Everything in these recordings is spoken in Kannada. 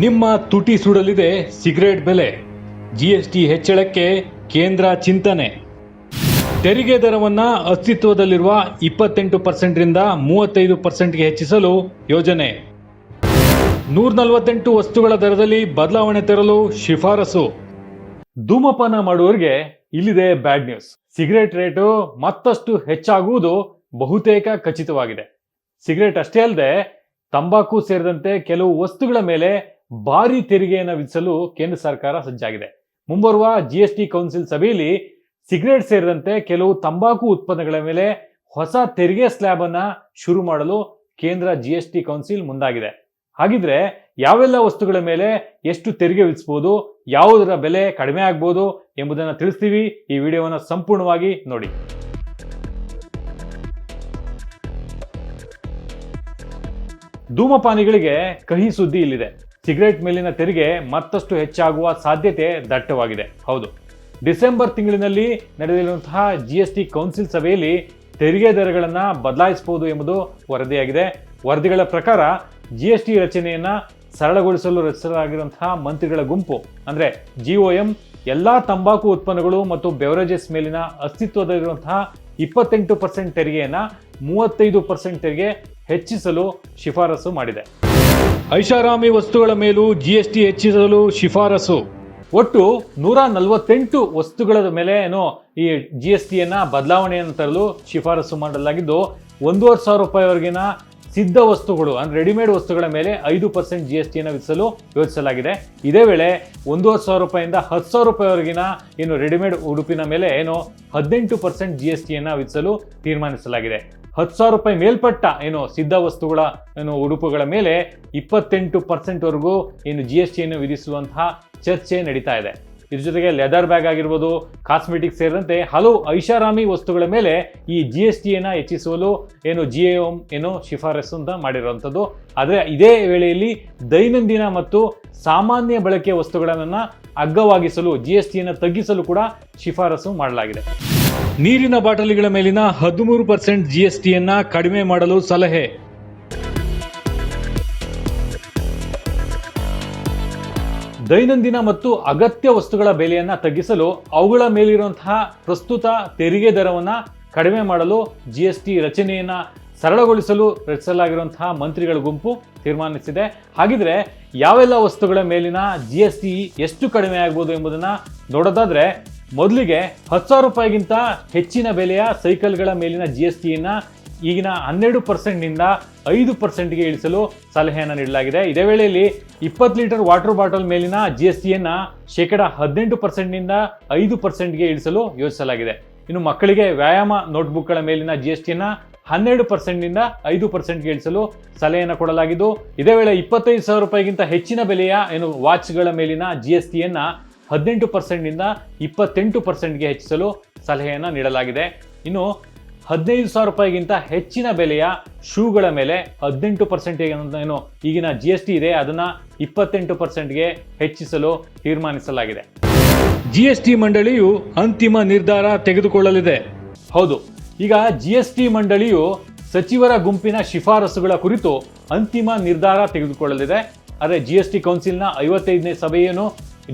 ನಿಮ್ಮ ತುಟಿ ಸುಡಲಿದೆ ಸಿಗರೇಟ್ ಬೆಲೆ. ಜಿಎಸ್ಟಿ ಹೆಚ್ಚಳಕ್ಕೆ ಕೇಂದ್ರ ಚಿಂತನೆ. ತೆರಿಗೆ ದರವನ್ನ ಅಸ್ತಿತ್ವದಲ್ಲಿರುವ ಇಪ್ಪತ್ತೆಂಟು ಪರ್ಸೆಂಟ್ರಿಂದ ಮೂವತ್ತೈದು ಪರ್ಸೆಂಟ್ಗೆ ಹೆಚ್ಚಿಸಲು ಯೋಜನೆ. ನೂರ ನಲವತ್ತೆಂಟು ವಸ್ತುಗಳ ದರದಲ್ಲಿ ಬದಲಾವಣೆ ತರಲು ಶಿಫಾರಸು. ಧೂಮಪಾನ ಮಾಡುವವರಿಗೆ ಇಲ್ಲಿದೆ ಬ್ಯಾಡ್ ನ್ಯೂಸ್. ಸಿಗರೇಟ್ ರೇಟು ಮತ್ತಷ್ಟು ಹೆಚ್ಚಾಗುವುದು ಬಹುತೇಕ ಖಚಿತವಾಗಿದೆ. ಸಿಗರೇಟ್ ಅಷ್ಟೇ ಅಲ್ಲದೆ ತಂಬಾಕು ಸೇರಿದಂತೆ ಕೆಲವು ವಸ್ತುಗಳ ಮೇಲೆ ಭಾರಿ ತೆರಿಗೆಯನ್ನು ವಿಧಿಸಲು ಕೇಂದ್ರ ಸರ್ಕಾರ ಸಜ್ಜಾಗಿದೆ. ಮುಂಬರುವ ಜಿಎಸ್ಟಿ ಕೌನ್ಸಿಲ್ ಸಭೆಯಲ್ಲಿ ಸಿಗರೇಟ್ ಸೇರಿದಂತೆ ಕೆಲವು ತಂಬಾಕು ಉತ್ಪನ್ನಗಳ ಮೇಲೆ ಹೊಸ ತೆರಿಗೆ ಸ್ಲ್ಯಾಬ್ ಅನ್ನ ಶುರು ಮಾಡಲು ಕೇಂದ್ರ ಜಿಎಸ್ಟಿ ಕೌನ್ಸಿಲ್ ಮುಂದಾಗಿದೆ. ಹಾಗಿದ್ರೆ ಯಾವೆಲ್ಲ ವಸ್ತುಗಳ ಮೇಲೆ ಎಷ್ಟು ತೆರಿಗೆ ವಿಧಿಸಬಹುದು, ಯಾವುದರ ಬೆಲೆ ಕಡಿಮೆ ಆಗ್ಬೋದು ಎಂಬುದನ್ನು ತಿಳಿಸ್ತೀವಿ. ಈ ವಿಡಿಯೋವನ್ನು ಸಂಪೂರ್ಣವಾಗಿ ನೋಡಿ. ಧೂಮಪಾನಿಗಳಿಗೆ ಕಹಿ ಸುದ್ದಿ ಇಲ್ಲಿದೆ. ಸಿಗರೇಟ್ ಮೇಲಿನ ತೆರಿಗೆ ಮತ್ತಷ್ಟು ಹೆಚ್ಚಾಗುವ ಸಾಧ್ಯತೆ ದಟ್ಟವಾಗಿದೆ. ಹೌದು. ಡಿಸೆಂಬರ್ ತಿಂಗಳಿನಲ್ಲಿ ನಡೆದಿರುವಂತಹ ಜಿ ಎಸ್ ಟಿ ಕೌನ್ಸಿಲ್ ಸಭೆಯಲ್ಲಿ ತೆರಿಗೆ ದರಗಳನ್ನು ಬದಲಾಯಿಸಬಹುದು ಎಂಬುದು ವರದಿಯಾಗಿದೆ. ವರದಿಗಳ ಪ್ರಕಾರ ಜಿ ಎಸ್ ಟಿ ರಚನೆಯನ್ನು ಸರಳಗೊಳಿಸಲು ರಚಿಸಲಾಗಿರುವಂತಹ ಮಂತ್ರಿಗಳ ಗುಂಪು, ಅಂದರೆ ಜಿ ಒ ಎಂ ಎಲ್ಲ ತಂಬಾಕು ಉತ್ಪನ್ನಗಳು ಮತ್ತು ಬೆವರೇಜಸ್ ಮೇಲಿನ ಅಸ್ತಿತ್ವದಲ್ಲಿರುವಂತಹ ಇಪ್ಪತ್ತೆಂಟು ಪರ್ಸೆಂಟ್ ತೆರಿಗೆಯನ್ನು ಮೂವತ್ತೈದು ಪರ್ಸೆಂಟ್ ತೆರಿಗೆ ಹೆಚ್ಚಿಸಲು ಶಿಫಾರಸು ಮಾಡಿದೆ. ಐಷಾರಾಮಿ ವಸ್ತುಗಳ ಮೇಲೂ ಜಿಎಸ್ಟಿ ಹೆಚ್ಚಿಸಲು ಶಿಫಾರಸು. ಒಟ್ಟು ನೂರ ನಲವತ್ತೆಂಟು ವಸ್ತುಗಳ ಮೇಲೆ ಏನು ಈ ಜಿ ಎಸ್ ಟಿಯನ್ನು ಬದಲಾವಣೆಯನ್ನು ತರಲು ಶಿಫಾರಸು ಮಾಡಲಾಗಿದ್ದು, ಒಂದೂವರೆ ಸಾವಿರ ರೂಪಾಯಿವರೆಗಿನ ಸಿದ್ಧ ವಸ್ತುಗಳು, ಅಂದ್ರೆ ರೆಡಿಮೇಡ್ ವಸ್ತುಗಳ ಮೇಲೆ ಐದು ಪರ್ಸೆಂಟ್ ಜಿ ಎಸ್ ಟಿಯನ್ನು ವಿಧಿಸಲು ಯೋಚಿಸಲಾಗಿದೆ ಇದೇ ವೇಳೆ ಒಂದೂವರೆ ಸಾವಿರ ರೂಪಾಯಿಂದ ಹತ್ತು ಸಾವಿರ ರೂಪಾಯಿವರೆಗಿನ ಏನು ರೆಡಿಮೇಡ್ ಉಡುಪಿನ ಮೇಲೆ ಏನು ಹದಿನೆಂಟು ಪರ್ಸೆಂಟ್ ಜಿ ಎಸ್ ಟಿಯನ್ನು ವಿಧಿಸಲು ತೀರ್ಮಾನಿಸಲಾಗಿದೆ. ಹತ್ತು ಸಾವಿರ ರೂಪಾಯಿ ಮೇಲ್ಪಟ್ಟ ಏನು ಸಿದ್ಧ ವಸ್ತುಗಳ, ಏನು ಉಡುಪುಗಳ ಮೇಲೆ ಇಪ್ಪತ್ತೆಂಟು ಪರ್ಸೆಂಟ್ವರೆಗೂ ಏನು ಜಿ ಎಸ್ ಟಿಯನ್ನು ವಿಧಿಸುವಂತಹ ಚರ್ಚೆ ನಡೀತಾ ಇದೆ. ಇದ್ರ ಜೊತೆಗೆ ಲೆದರ್ ಬ್ಯಾಗ್ ಆಗಿರ್ಬೋದು ಕಾಸ್ಮೆಟಿಕ್ ಸೇರಿದಂತೆ ಹಲವು ಐಷಾರಾಮಿ ವಸ್ತುಗಳ ಮೇಲೆ ಈ ಜಿ ಎಸ್ ಟಿಯನ್ನು ಹೆಚ್ಚಿಸಲು ಏನು ಜಿ ಎಂ ಏನು ಶಿಫಾರಸು ಅಂತ ಮಾಡಿರುವಂಥದ್ದು. ಆದರೆ ಇದೇ ವೇಳೆಯಲ್ಲಿ ದೈನಂದಿನ ಮತ್ತು ಸಾಮಾನ್ಯ ಬಳಕೆಯ ವಸ್ತುಗಳನ್ನು ಅಗ್ಗವಾಗಿಸಲು ಜಿ ಎಸ್ ಟಿಯನ್ನು ತಗ್ಗಿಸಲು ಕೂಡ ಶಿಫಾರಸು ಮಾಡಲಾಗಿದೆ. ನೀರಿನ ಬಾಟಲಿಗಳ ಮೇಲಿನ ಹದಿಮೂರು ಪರ್ಸೆಂಟ್ ಜಿಎಸ್ಟಿಯನ್ನ ಎಸ್ ಟಿಯನ್ನ ಕಡಿಮೆ ಮಾಡಲು ಸಲಹೆ. ದೈನಂದಿನ ಮತ್ತು ಅಗತ್ಯ ವಸ್ತುಗಳ ಬೆಲೆಯನ್ನು ತಗ್ಗಿಸಲು ಅವುಗಳ ಮೇಲಿರುವಂತಹ ಪ್ರಸ್ತುತ ತೆರಿಗೆ ದರವನ್ನು ಕಡಿಮೆ ಮಾಡಲು ಜಿ ಎಸ್ ಟಿ ರಚನೆಯನ್ನ ಸರಳಗೊಳಿಸಲು ರಚಿಸಲಾಗಿರುವಂತಹ ಮಂತ್ರಿಗಳ ಗುಂಪು ತೀರ್ಮಾನಿಸಿದೆ. ಹಾಗಿದ್ರೆ ಯಾವೆಲ್ಲ ವಸ್ತುಗಳ ಮೇಲಿನ ಜಿ ಎಸ್ ಟಿ ಎಷ್ಟು ಕಡಿಮೆ ಆಗ್ಬೋದು ಎಂಬುದನ್ನು ನೋಡೋದಾದ್ರೆ ಮೊದಲಿಗೆ ಹತ್ತು ಸಾವಿರ ರೂಪಾಯಿಗಿಂತ ಹೆಚ್ಚಿನ ಬೆಲೆಯ ಸೈಕಲ್ಗಳ ಮೇಲಿನ ಜಿ ಎಸ್ ಟಿಯನ್ನು ಈಗಿನ ಹನ್ನೆರಡು ಪರ್ಸೆಂಟ್ನಿಂದ ಐದು ಪರ್ಸೆಂಟ್ಗೆ ಇಳಿಸಲು ಸಲಹೆಯನ್ನು ನೀಡಲಾಗಿದೆ. ಇದೇ ವೇಳೆಯಲ್ಲಿ ಇಪ್ಪತ್ತು ಲೀಟರ್ ವಾಟರ್ ಬಾಟಲ್ ಮೇಲಿನ ಜಿ ಎಸ್ ಟಿಯನ್ನು ಶೇಕಡ ಹದಿನೆಂಟು ಪರ್ಸೆಂಟ್ನಿಂದ ಐದು ಪರ್ಸೆಂಟ್ಗೆ ಇಳಿಸಲು ಯೋಚಿಸಲಾಗಿದೆ ಇನ್ನು ಮಕ್ಕಳಿಗೆ ವ್ಯಾಯಾಮ ನೋಟ್ಬುಕ್ಗಳ ಮೇಲಿನ ಜಿ ಎಸ್ ಟಿಯನ್ನು ಹನ್ನೆರಡು ಪರ್ಸೆಂಟ್ನಿಂದ ಐದು ಪರ್ಸೆಂಟ್ಗೆ ಇಳಿಸಲು ಸಲಹೆಯನ್ನು ಕೊಡಲಾಗಿದ್ದು, ಇದೇ ವೇಳೆ ಇಪ್ಪತ್ತೈದು ಸಾವಿರ ರೂಪಾಯಿಗಿಂತ ಹೆಚ್ಚಿನ ಬೆಲೆಯ ಏನು ವಾಚ್ಗಳ ಮೇಲಿನ ಜಿ ಎಸ್ ಟಿಯನ್ನು ಹದಿನೆಂಟು ಪರ್ಸೆಂಟ್ನಿಂದ ಇಪ್ಪತ್ತೆಂಟು ಪರ್ಸೆಂಟ್ಗೆ ಹೆಚ್ಚಿಸಲು ಸಲಹೆಯನ್ನು ನೀಡಲಾಗಿದೆ. ಇನ್ನು ಹದಿನೈದು ಸಾವಿರ ರೂಪಾಯಿಗಿಂತ ಹೆಚ್ಚಿನ ಬೆಲೆಯ ಶೂಗಳ ಮೇಲೆ ಹದಿನೆಂಟು ಪರ್ಸೆಂಟ್ ಏನು ಈಗಿನ ಜಿ ಎಸ್ ಟಿ ಇದೆ, ಅದನ್ನು ಇಪ್ಪತ್ತೆಂಟು ಪರ್ಸೆಂಟ್ಗೆ ಹೆಚ್ಚಿಸಲು ತೀರ್ಮಾನಿಸಲಾಗಿದೆ. ಜಿ ಎಸ್ ಟಿ ಮಂಡಳಿಯು ಅಂತಿಮ ನಿರ್ಧಾರ ತೆಗೆದುಕೊಳ್ಳಲಿದೆ. ಹೌದು, ಈಗ ಜಿ ಎಸ್ ಟಿ ಮಂಡಳಿಯು ಸಚಿವರ ಗುಂಪಿನ ಶಿಫಾರಸುಗಳ ಕುರಿತು ಅಂತಿಮ ನಿರ್ಧಾರ ತೆಗೆದುಕೊಳ್ಳಲಿದೆ. ಆದರೆ ಜಿ ಎಸ್ ಟಿ ಕೌನ್ಸಿಲ್ನ ಐವತ್ತೈದನೇ ಸಭೆಯನ್ನು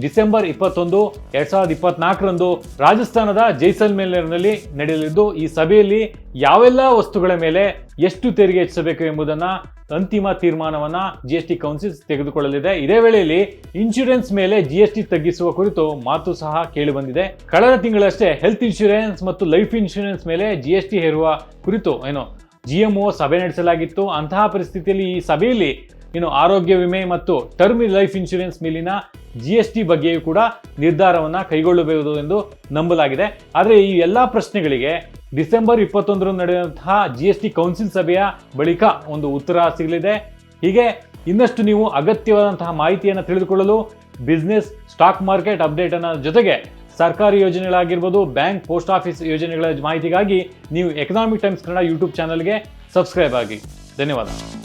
ಡಿಸೆಂಬರ್ ಇಪ್ಪತ್ತೊಂದು, ಎರಡ್ ಸಾವಿರದ ಇಪ್ಪತ್ನಾಲ್ಕರಂದು ರಾಜಸ್ಥಾನದ ಜೈಸಲ್ಮೇರ್ನಲ್ಲಿ ನಡೆಯಲಿದ್ದು, ಈ ಸಭೆಯಲ್ಲಿ ಯಾವೆಲ್ಲ ವಸ್ತುಗಳ ಮೇಲೆ ಎಷ್ಟು ತೆರಿಗೆ ಹೆಚ್ಚಿಸಬೇಕು ಎಂಬುದನ್ನ ಅಂತಿಮ ತೀರ್ಮಾನವನ್ನ ಜಿ ಎಸ್ ಟಿ ಕೌನ್ಸಿಲ್ ತೆಗೆದುಕೊಳ್ಳಲಿದೆ. ಇದೇ ವೇಳೆಯಲ್ಲಿ ಇನ್ಶೂರೆನ್ಸ್ ಮೇಲೆ ಜಿ ಎಸ್ ಟಿ ತಗ್ಗಿಸುವ ಕುರಿತು ಮಾತು ಸಹ ಕೇಳಿಬಂದಿದೆ ಕಳೆದ ತಿಂಗಳಷ್ಟೇ ಹೆಲ್ತ್ ಇನ್ಶೂರೆನ್ಸ್ ಮತ್ತು ಲೈಫ್ ಇನ್ಶೂರೆನ್ಸ್ ಮೇಲೆ ಜಿ ಎಸ್ ಟಿ ಹೇರುವ ಕುರಿತು ಏನು ಜಿ ಸಭೆ ನಡೆಸಲಾಗಿತ್ತು. ಅಂತಹ ಪರಿಸ್ಥಿತಿಯಲ್ಲಿ ಈ ಸಭೆಯಲ್ಲಿ ಇನ್ನು ಆರೋಗ್ಯ ವಿಮೆ ಮತ್ತು ಟರ್ಮ್ ಲೈಫ್ ಇನ್ಶೂರೆನ್ಸ್ ಮೇಲಿನ ಜಿ ಎಸ್ ಟಿ ಬಗ್ಗೆಯೂ ಕೂಡ ನಿರ್ಧಾರವನ್ನು ಕೈಗೊಳ್ಳಬಹುದು ಎಂದು ನಂಬಲಾಗಿದೆ. ಆದರೆ ಈ ಎಲ್ಲ ಪ್ರಶ್ನೆಗಳಿಗೆ ಡಿಸೆಂಬರ್ ಇಪ್ಪತ್ತೊಂದರಂದು ನಡೆಯುವಂತಹ ಜಿ ಎಸ್ ಟಿ ಕೌನ್ಸಿಲ್ ಸಭೆಯ ಬಳಿಕ ಒಂದು ಉತ್ತರ ಸಿಗಲಿದೆ. ಹೀಗೆ ಇನ್ನಷ್ಟು ನೀವು ಅಗತ್ಯವಾದಂತಹ ಮಾಹಿತಿಯನ್ನು ತಿಳಿದುಕೊಳ್ಳಲು ಬಿಸ್ನೆಸ್ ಸ್ಟಾಕ್ ಮಾರ್ಕೆಟ್ ಅಪ್ಡೇಟ್ ಅನ್ನೋ ಜೊತೆಗೆ ಸರ್ಕಾರಿ ಯೋಜನೆಗಳಾಗಿರ್ಬೋದು ಬ್ಯಾಂಕ್ ಪೋಸ್ಟ್ ಆಫೀಸ್ ಯೋಜನೆಗಳ ಮಾಹಿತಿಗಾಗಿ ನೀವು ಎಕನಾಮಿಕ್ ಟೈಮ್ಸ್ ಕನ್ನಡ ಯೂಟ್ಯೂಬ್ ಚಾನಲ್ಗೆ ಸಬ್ಸ್ಕ್ರೈಬ್ ಆಗಿ. ಧನ್ಯವಾದ.